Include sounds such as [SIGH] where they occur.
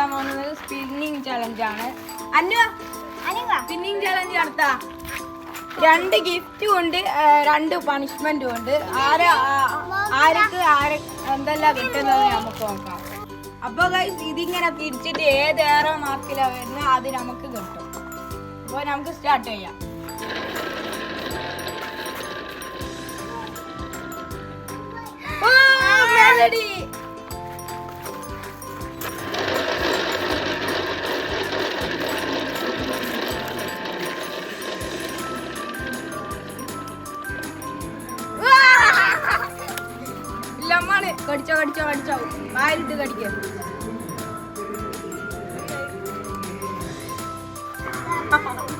നടത്താൻ പോകുന്നത് spinning challenge ആണ്. അന്നു സ്പിന്നിങ് ചലഞ്ച് നടത്താം. രണ്ട് ഗിഫ്റ്റും ഉണ്ട് രണ്ട് പണിഷ്മെന്റും ഉണ്ട് ആരാ ആർക്ക് ആര എന്തെല്ലാം കിട്ടുന്നത് നമുക്ക് നോക്കാം. അപ്പൊ ഗൈസ് ഇതിങ്ങനെ തിരിച്ചിട്ട് ഏതേറെ മാർക്കിലാ വരുന്നത് അത് നമുക്ക് കിട്ടും. അപ്പൊ നമുക്ക് സ്റ്റാർട്ട് ചെയ്യാം. ഓ, മെലഡി കില്ലമ്മാണ് കടിച്ചോ കടിച്ചോ കടിച്ചോ വായിലിട്ട് കടിക്കുക Ha [LAUGHS] ha ha.